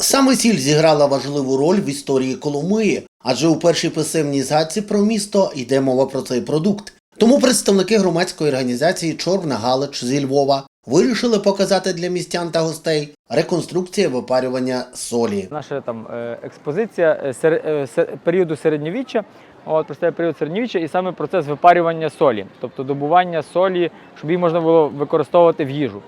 Саме сіль зіграла важливу роль в історії Коломиї, адже у першій писемній згадці про місто йде мова про цей продукт. Тому представники громадської організації Чорна Галич зі Львова вирішили показати для містян та гостей реконструкція випарювання солі. Наша там е, експозиція е, е, періоду середньовіччя. От представляє період середньовіччя і саме процес випарювання солі, тобто добування солі, щоб її можна було використовувати в їжу.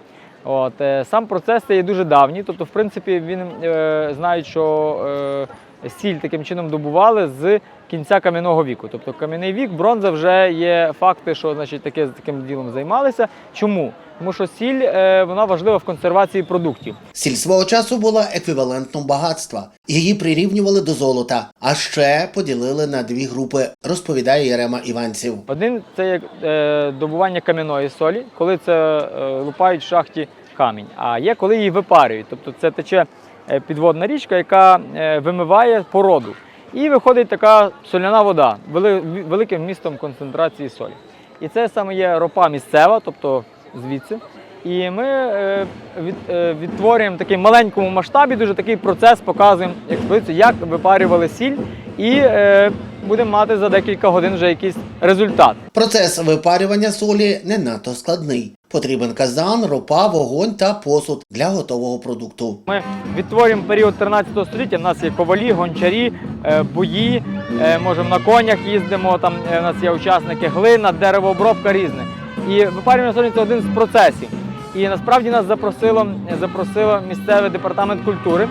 От е, сам процес це є дуже давній. Тобто, в принципі, він е, знає, що е, сіль таким чином добували з кінця кам'яного віку. Тобто кам'яний вік, бронза вже є факти, що значить таке таким ділом займалися. Чому? Тому що сіль е, вона важлива в консервації продуктів. Сіль свого часу була еквівалентом багатства. Її прирівнювали до золота, а ще поділили на дві групи, розповідає Ярема Іванців. Один це як е, добування кам'яної солі, коли це е, лупають в шахті камінь. А є коли її випарюють. Тобто це тече підводна річка, яка е, вимиває породу. І виходить така соляна вода великим містом концентрації солі. І це саме є ропа місцева, тобто звідси. І ми е, від, е, відтворюємо такому маленькому масштабі дуже такий процес, показуємо експозицію, як випарювали сіль, і е, будемо мати за декілька годин вже якийсь результат. Процес випарювання солі не надто складний. Потрібен казан, ропа, вогонь та посуд для готового продукту. Ми відтворюємо період 13 століття. У нас є ковалі, гончарі, е, бої. е, Можемо на конях їздимо. Там е, у нас є учасники глина, деревообробка різне. І випарювання солі це один з процесів. І насправді нас запросило, запросило місцевий департамент культури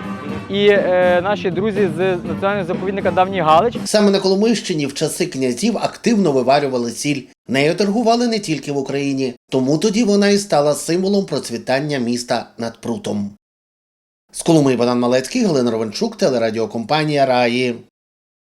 і е, наші друзі з національного заповідника Давній Галич. Саме на Коломийщині в часи князів активно виварювали сіль. Нею торгували не тільки в Україні, тому тоді вона і стала символом процвітання міста над прутом. З Коломиї Богдан Малецький, Галина Ровенчук, телерадіокомпанія Раї.